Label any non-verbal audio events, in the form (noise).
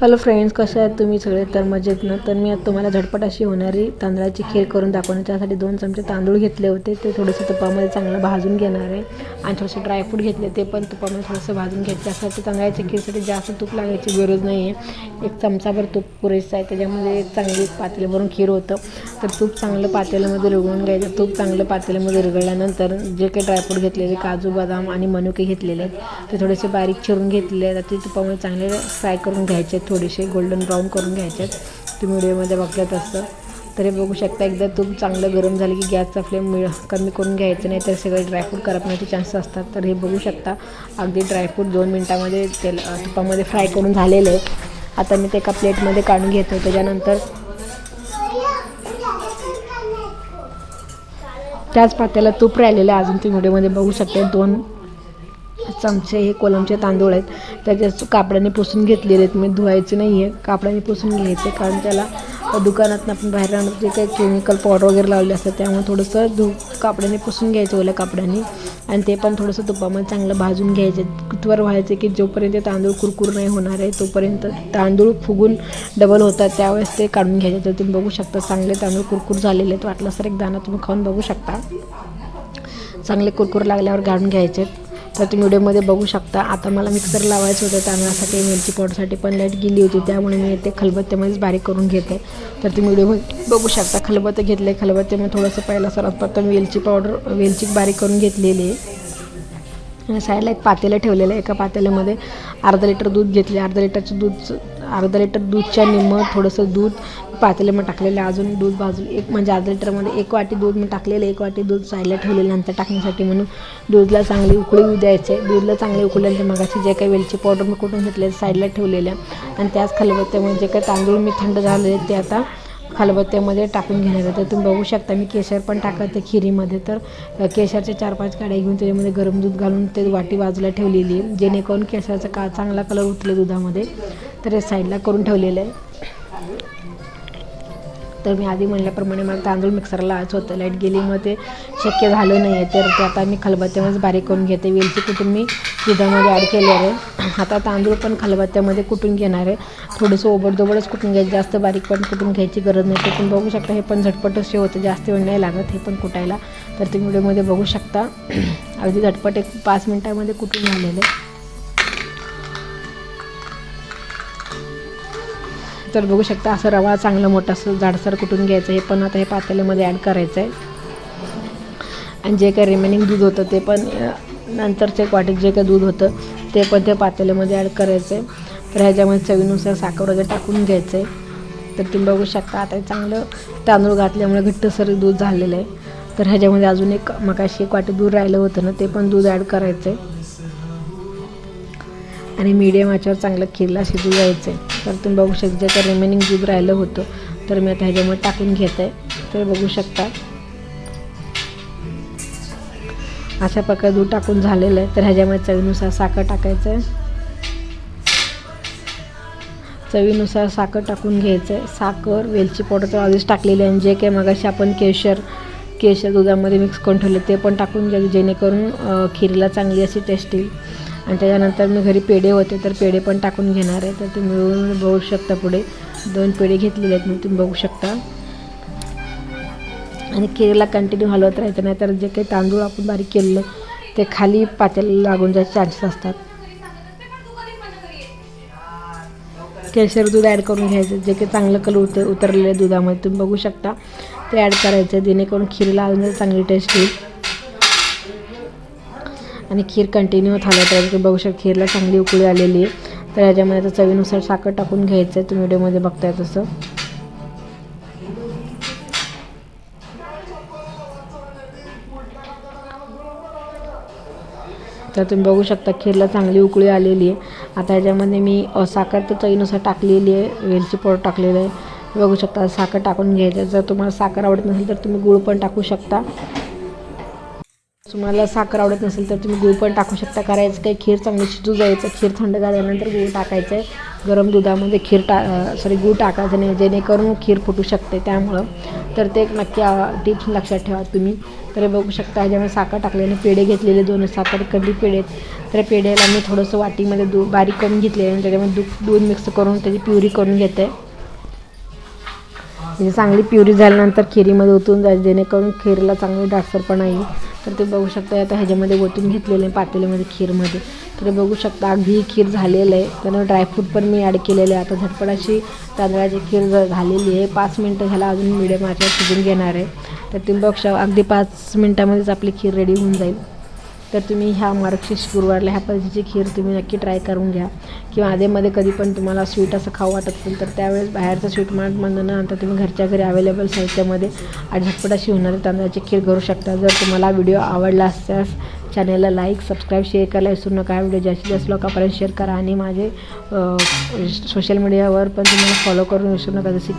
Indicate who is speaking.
Speaker 1: Hello friends कसे आहेत तुम्ही सगळे? तर मजेत ना? तर मी आता तुम्हाला झटपट अशी होणारी तांदळाची खीर करून दाखवणार त्यासाठी दोन चमचे तांदूळ घेतले होते. ते थोडंसं तुपामध्ये चांगलं भाजून घेणार आहे. आणि थोडंसं ड्रायफ्रूट घेतले ते पण तुपामध्ये थोडंसं भाजून घ्यायचं असं तांदळाच्या खीरसाठी जास्त तूप लागायची गरज नाही आहे. एक चमचाभर तूप पुरेसं आहे. त्याच्यामध्ये एक चांगली पातेल्यावरून खीर होतं. तर तूप चांगलं पातेल्यामध्ये रुगवून घ्यायचं. तूप चांगलं पातेल्यामध्ये रुगळल्यानंतर जे काही ड्रायफ्रूट घेतलेले काजू बदाम आणि मनुके घेतलेले आहेत ते थोडेसे बारीक चिरून घेतले आहेत ते तुपामध्ये चांगले फ्राय करून घ्यायचे. आहेत थोडेसे गोल्डन ब्राऊन करून घ्यायचे आहेत. तुम्ही व्हिडिओमध्ये बघत असतं तर हे बघू शकता एकदा तूप चांगलं गरम झालं की गॅसचा फ्लेम मिळ कमी करून घ्यायचं नाही तर सगळे ड्रायफ्रूट करपण्याचे चान्सेस असतात. तर हे बघू शकता अगदी ड्रायफ्रूट दोन मिनटामध्ये तेल तुपामध्ये फ्राय करून झालेले आहे. आता मी ते एका प्लेटमध्ये काढून घेतो त्याच्यानंतर त्याच पात्याला तूप राहिलेलं आहे. अजून तुम्ही व्हिडिओमध्ये बघू शकते दोन चमचे हे कोलमचे तांदूळ आहेत. त्याच्या कापडाने पुसून घेतलेले आहेत. मी धुवायचे नाही आहे कापडाने पुसून घ्यायचे कारण त्याला दुकानातनं आपण बाहेर आणतो जे काही केमिकल पावडर वगैरे लावले असतात. त्यामुळे थोडंसं धु कापडाने पुसून घ्यायचं ओल्या कापडाने. आणि ते पण थोडंसं तुपामध्ये चांगलं भाजून घ्यायचे. कुतवर व्हायचे की जोपर्यंत ते तांदूळ कुरकुर नाही होणार आहे तोपर्यंत तांदूळ फुगून डबल होतात. त्यावेळेस ते काढून घ्यायचे. तर तुम्ही बघू शकता चांगले तांदूळ कुरकुर झालेले आहेत. वाटलं सर एक दाणा तुम्ही खाऊन बघू शकता. चांगले कुरकुर लागल्यावर काढून घ्यायचे. तर तुम्ही व्हिडिओमध्ये बघू शकता. आता मला मिक्सर लावायचं होतं तांदळासाठी मिरची पावडरसाठी पण लाइट गेली होती. त्यामुळे मी ते खलबत्त्यामध्येच बारीक करून घेते. तर तुम्ही व्हिडिओ बघू शकता. खलबत्ते घेतले. खलबत्त्यामध्ये थोडंसं पहिला सर्वात प्रथम वेलची पावडर वेलची बारीक करून घेतलेली आहे. आणि साईडला एक पातेलं ठेवलेलं आहे. एका पातेल्यामध्ये अर्धा लिटर दूध घेतले. अर्धा लिटरचं दूध अर्धा लिटर दूधच्या निम्मं थोडंसं दूध पातेल्यामध्ये टाकलेलं आहे. अजून दूध बाजू एक म्हणजे अर्धा लिटरमध्ये एक वाटी दूध मी टाकलेलं एक वाटी दूध साईडला ठेवलेलं नंतर टाकण्यासाठी म्हणून दूधला चांगली उकळी येऊ द्यायचे. दूधला चांगली उकळल्यानंतर मगाशी जे काही वेलची पावडर मी कुठून घेतले साईडला ठेवलेल्या आणि त्याच खलबत्त्यामध्ये म्हणजे जे काही तांदूळ मी थंड झालेले ते आता खलबत्त्यामध्ये टाकून घेणार आहे. तर तुम्ही बघू शकता मी केशर पण टाकत आहे खिरीमध्ये. तर केशरचे चार पाच काड्या घेऊन त्याच्यामध्ये गरम दूध घालून ते वाटी बाजूला ठेवलेली आहे. जेणेकरून केशराचा का चांगला कलर उतले दुधामध्ये. तर हे साईडला करून ठेवलेलं आहे. तर मी आधी म्हणल्याप्रमाणे मला तांदूळ मिक्सरला आज होतं. लाइट गेली मग ते शक्य झालं नाही आहे तर ते आता मी खलबत्त्यामध्येच बारीक करून घेते. वेलची कुठून मी दुधामध्ये ॲड केले आहे. आता तांदूळ पण खलबत्त्यामध्ये कुटून घेणार आहे. थोडंसं ओबडदोबडच कुटून घ्यायचं जास्त बारीक पण कुटून घ्यायची गरज नाही. ते तुम्ही बघू शकता हे पण झटपट असे होतं. जास्त वेळ नाही लागत हे पण कुटायला. तर तुम्ही व्हिडिओमध्ये बघू शकता. (clears throat) अगदी झटपट एक पाच मिनटामध्ये कुटून झालेलं आहे. तर बघू शकता असं रवा चांगलं मोठं असं जाडसर कुटून घ्यायचं. हे पण आता हे पातेल्यामध्ये ॲड करायचं आहे. आणि जे काही रिमेनिंग दूध होतं ते पण नंतरच्या वाटीत जे काही दूध होतं ते पण त्या पातेल्यामध्ये ॲड करायचं. आहे तर ह्याच्यामध्ये चवीनुसार साखर वगैरे टाकून घ्यायचं. आहे तर तुम्ही बघू शकता आता चांगलं तांदूळ घातल्यामुळे घट्टसर दूध झालेलं आहे. तर ह्याच्यामध्ये अजून एक मगाशी एक वाटी दूध राहिलं होतं ना ते पण दूध ॲड करायचं. आहे आणि मीडियम आच्यावर चांगलं खिरला शिजू द्यायचं आहे तर तुम्ही बघू शकता जे काही रिमेनिंग दूध राहिलं होतं तर मी आता ह्याच्यामध्ये टाकून घेत. आहे तर बघू शकता. अशा प्रकारे दूध टाकून झालेलं आहे. तर ह्याच्यामध्ये चवीनुसार साखर टाकायचं आहे चवीनुसार साखर टाकून घ्यायचं आहे साखर वेलची पावडर तर आधीच टाकलेली आहे. आणि जे काही मगाशी आपण केशर केशर दुधामध्ये मिक्स करून ठेवले ते पण टाकून घ्यायचे जेणेकरून खीरला चांगली अशी टेस्ट येईल. आणि त्याच्यानंतर मी घरी पेढे होते तर पेढे पण टाकून घेणार आहे. तर तुम्ही मिळून बघू शकता पुढे. दोन पेढे घेतलेले आहेत मी तुम्ही बघू शकता. आणि खीरला कंटिन्यू हलवत राहायचं नाही तर जे काही तांदूळ आपण बारीक केलेलं ते खाली पात्याला लागून जायचे चान्सेस असतात. केशर दूध ॲड करून घ्यायचं जे काही चांगलं कलर उतर उतरलेलं आहे दुधामध्ये तुम्ही बघू शकता. ते ॲड करायचं जेणेकरून खीरला अजून चांगली टेस्ट येईल. आणि खीर कंटिन्यू हलवत राहायचं. तुम्ही बघू शकता खीरला चांगली उकळी आलेली आहे. तर याच्यामध्ये आता चवीनुसार साखर टाकून घ्यायचं आहे. तुम्ही व्हिडिओमध्ये बघताय तसं. तर तुम्ही बघू शकता खीरला चांगली उकळी आलेली आहे. आता ह्याच्यामध्ये मी साखर तर चवीनुसार टाकलेली आहे. वेलची पोळ टाकलेलं आहे. बघू शकता साखर टाकून घ्यायचं. जर तुम्हाला साखर आवडत नसेल तर तुम्ही गूळ पण टाकू शकता. तुम्हाला साखर आवडत नसेल तर तुम्ही गूळ पण टाकू शकता. करायचं काही खीर चांगली शिजू जायचं. खीर थंड झाल्यानंतर गूळ टाकायचं आहे. गरम दुधामध्ये खीर टा सॉरी गूळ टाकायचं नाही जेणेकरून खीर फुटू शकते त्यामुळं. तर ते एक नक्की टिप्स लक्षात ठेवा तुम्ही. तर बघू शकता ह्याच्यामध्ये साखर टाकलेले पेढे घेतलेले दोन साखर कधी पेढे तर पेढ्याला मी थोडंसं वाटीमध्ये दूध बारीक करून घेतले आणि त्याच्यामध्ये दूध दूध मिक्स करून त्याची प्युरी करून घेते. म्हणजे चांगली प्युरी झाल्यानंतर खिरीमध्ये ओतून जाईल जेणेकरून खीरला चांगली डासरपणा येईल तर ते बघू शकता आता ह्याच्यामध्ये ओतून घेतलेलं आहे पातेल्यामध्ये खीरमध्ये. तर ते बघू शकता अगदी खीर झालेलं आहे. त्यानं ड्रायफ्रूट पण मी ॲड केलेले आहे. आता झटपट अशी तांदळाची खीर झालेली आहे पाच मिनटं झाला अजून मिडियम आचेवर शिजून घेणार आहे. तर ते बघू अगदी पाच मिनटामध्येच आपली खीर रेडी होऊन जाईल. तर तुम्ही ह्या मार्गशीर्ष गुरुवारला ह्या पद्धतीची खीर तुम्ही नक्की ट्राय करून घ्या. किंवा आधेमध्ये कधी पण तुम्हाला स्वीट असं खाऊ वाटत असेल तर त्यावेळेस बाहेरचं स्वीट मार्टमधून न आणता तुम्ही घरच्या घरी अवेलेबल साहित्यामध्ये आणि झटपट अशी होणारी तांदळाची खीर करू शकता. जर तुम्हाला व्हिडिओ आवडला असल्यास चॅनलला लाईक सबस्क्राईब शेअर करायला विसरू नका. व्हिडिओ जास्तीत जास्त लोकांपर्यंत शेअर करा आणि माझे सोशल मीडियावर पण तुम्हाला फॉलो करून विसरू नका. जसे की